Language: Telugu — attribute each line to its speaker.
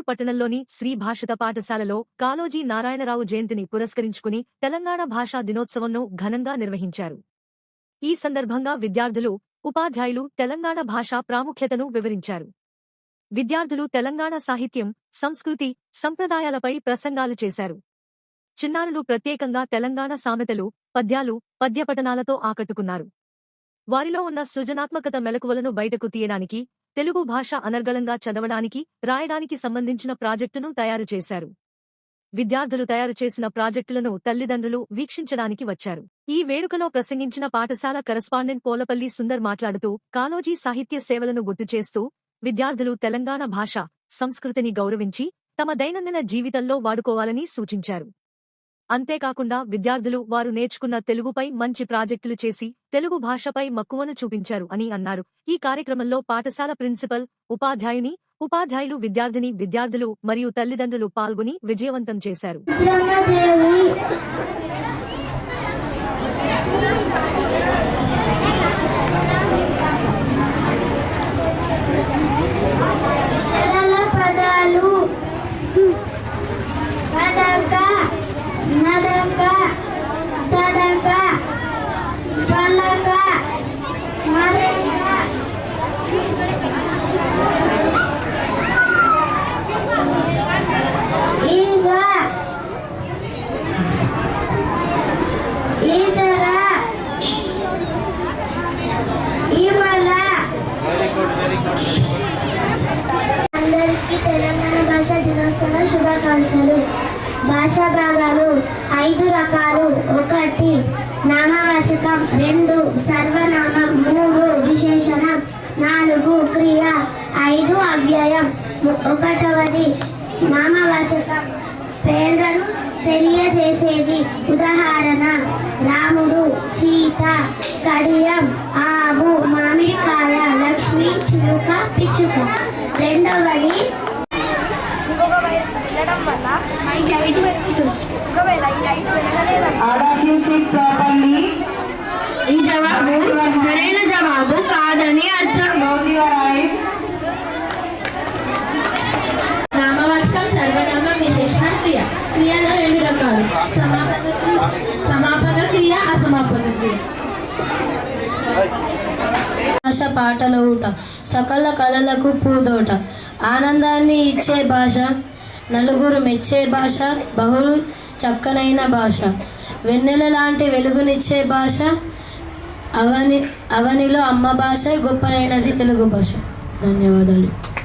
Speaker 1: పట్టణంలోని శ్రీ భాషిత పాఠశాలలో కాలోజీ నారాయణరావు జయంతిని పురస్కరించుకుని తెలంగాణ భాషా దినోత్సవంను ఘనంగా నిర్వహించారు. ఈ సందర్భంగా విద్యార్థులు ఉపాధ్యాయులు తెలంగాణ భాషా ప్రాముఖ్యతను వివరించారు. విద్యార్థులు తెలంగాణ సాహిత్యం సంస్కృతి సంప్రదాయాలపై ప్రసంగాలు చేశారు. చిన్నారులు ప్రత్యేకంగా తెలంగాణ సామెతలు పద్యాలు పద్యపఠనాలతో ఆకట్టుకున్నారు. వారిలో ఉన్న సృజనాత్మకత మెలకువలను బయటకు తీయడానికి తెలుగు భాష అనర్గళంగా చదవడానికి రాయడానికి సంబంధించిన ప్రాజెక్టును తయారు చేశారు. విద్యార్థులు తయారు చేసిన ప్రాజెక్టులను తల్లిదండ్రులు వీక్షించడానికి వచ్చారు. ఈ వేడుకలో ప్రసంగించిన పాఠశాల కరస్పాండెంట్ పోలపల్లి సుందర్ మాట్లాడుతూ కాలోజీ సాహిత్య సేవలను గుర్తు చేస్తూ విద్యార్థులు తెలంగాణ భాష సంస్కృతిని గౌరవించి తమ దైనందిన జీవితంలో వాడుకోవాలని సూచించారు. అంతేకాకుండా విద్యార్థులు వారు నేర్చుకున్న తెలుగుపై మంచి ప్రాజెక్టులు చేసి తెలుగు భాషపై మక్కువను చూపించారు అని అన్నారు. ఈ కార్యక్రమంలో పాఠశాల ప్రిన్సిపల్ ఉపాధ్యాయుని ఉపాధ్యాయులు విద్యార్థిని విద్యార్థులు మరియు తల్లిదండ్రులు పాల్గొని విజయవంతం చేశారు.
Speaker 2: భాషాభాగాలు ఐదు రకాలు. ఒకటి నామవాచకం రెండు సర్వనామం మూడు విశేషణం నాలుగు క్రియ ఐదు అవ్యయం. ఒకటవది నామవాచకం. పేర్లను తెలియజేసేది ఉదాహరణ రాముడు సీత కడియం ఆవు మామిడికాయ లక్ష్మి చిలుక పిచ్చుక. రెండవది
Speaker 3: Ada you sit properly.
Speaker 2: ఈ జవాబు సరైన జవాబు కాదని అర్థం
Speaker 3: Close your eyes.
Speaker 4: నామవాచకం సర్వనామ విశేషణ క్రియ క్రియలో రెండు రకాలు సమాపక క్రియ సమాపక క్రియ అసమాపక క్రియ భాష పాటల ఊట. సకల కళలకు పూదోట. ఆనందాన్ని ఇచ్చే భాష నలుగురు మెచ్చే భాష బహుళ చక్కనైన భాష. వెన్నెల లాంటి వెలుగునిచ్చే భాష అవని అవనిలో అమ్మ భాష గొప్పనైనది తెలుగు భాష. ధన్యవాదాలు.